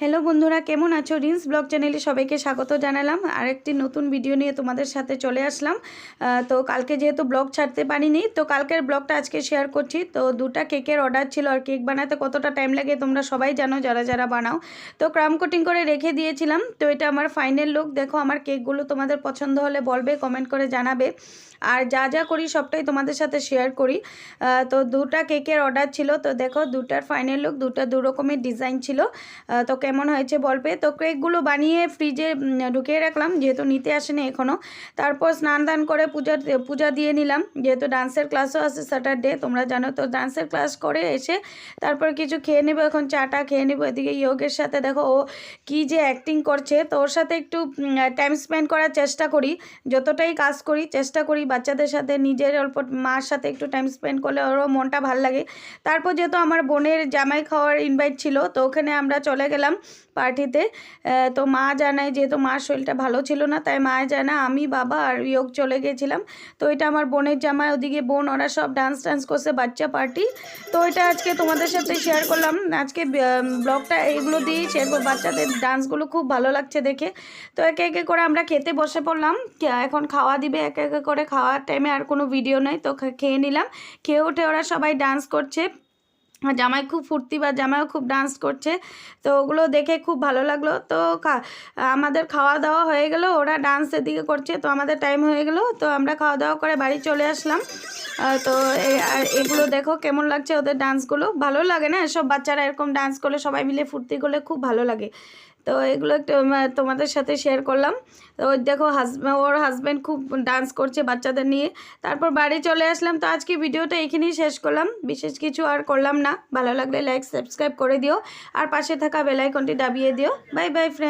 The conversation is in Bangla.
হ্যালো বন্ধুরা, কেমন আছো? রিন্স ব্লগ চ্যানেলে সবাইকে স্বাগত জানালাম। আরেকটি নতুন ভিডিও নিয়ে তোমাদের সাথে চলে আসলাম। তো কালকে যেহেতু ব্লগ ছাড়তে পারিনি, তো কালকের ব্লগটা আজকে শেয়ার করছি। তো দুটা কেকের অর্ডার ছিল আর কেক বানাতে কতটা টাইম লাগে তোমরা সবাই জানো, যারা যারা বানাও। তো ক্রাম কোটিং করে রেখে দিয়েছিলাম। তো এটা আমার ফাইনাল লুক দেখো, আমার কেকগুলো তোমাদের পছন্দ হলে বলবে কমেন্ট করে জানাবে। আর যা যা করি, সবটাই তোমাদের সাথে শেয়ার করি। তো দুটা কেকের অর্ডার ছিল। তো দেখো, দুটার ফাইনাল লুক দুটা দু রকমের ডিজাইন ছিল তো কেমন হয়েছে বলবে তো কেকগুলো বানিয়ে ফ্রিজে ঢুকিয়ে রাখলাম, যেহেতু নিতে আসেনি এখনও তারপর স্নান দান করে পূজা পূজা দিয়ে নিলাম, যেহেতু ডান্সের ক্লাসও আছে স্যাটারডে তোমরা জানো তো ডান্সের ক্লাস করে এসে তারপর কিছু খেয়ে নেব, এখন চাটা খেয়ে নেব, এদিকে ইয়োগের সাথে দেখো ও কী যে অ্যাক্টিং করছে। তো ওর সাথে একটু টাইম স্পেন্ড করার চেষ্টা করি, যতটাই কাজ করি চেষ্টা করি বাচ্চাদের সাথে, নিজের অল্প মার সাথে একটু টাইম স্পেন্ড করলে ওরও মনটা ভালো লাগে। তারপর যেহেতু আমার বোনের জামাই খাওয়ার ইনভাইট ছিল, তো ওখানে আমরা চলে গেলাম পার্টিতে তো মা জানায় যেহেতু মার শরীরটা ভালো ছিল না, তাই মা জানা আমি বাবা আর ইয়োগ চলে গেছিলাম। তো এটা আমার বোনের জামাই, ওদিকে বোন, ওরা সব ডান্স টান্স করছে, বাচ্চা পার্টি তো এটা আজকে তোমাদের সাথে শেয়ার করলাম। আজকে ব্লগটা এগুলো দিয়েই শেয়ার করব। বাচ্চাদের ডান্সগুলো খুব ভালো লাগছে দেখে। তো একে একে করে আমরা খেতে বসে পড়লাম। এখন খাওয়া দিবে, একে একে করে খাওয়ার টাইমে আর কোনো ভিডিও নেই, তো খেয়ে নিলাম। খেয়ে উঠে ওরা সবাই ডান্স করছে। জামাই খুব ফুর্তি বা জামাইও খুব ডান্স করছে, তো ওগুলো দেখে খুব ভালো লাগল। তো আমাদের খাওয়া দাওয়া হয়ে গেল, ওরা ডান্সের দিকে করছে, তো আমাদের টাইম হয়ে গেল, তো আমরা খাওয়া দাওয়া করে বাড়ি চলে আসলাম। তো এগুলো দেখো কেমন লাগছে ওদের ডান্সগুলো ভালো লাগে না? সব বাচ্চারা এরকম ডান্স করলে সবাই মিলে ফুর্তি করলে খুব ভালো লাগে। তো এগুলো একটু তোমাদের সাথে শেয়ার করলাম। তো ওই দেখো হাজব্যান্ড ওর হাজব্যান্ড খুব ডান্স করছে বাচ্চাদের নিয়ে। তারপর বাড়ি চলে আসলাম। তো আজকে ভিডিওটা এখানেই শেষ করলাম। বিশেষ কিছু আর করলাম না। ভালো লাগলে লাইক সাবস্ক্রাইব করে দিও। আর পাশে থাকা বেলাইকনটি দাবিয়ে দিও। Bye bye friend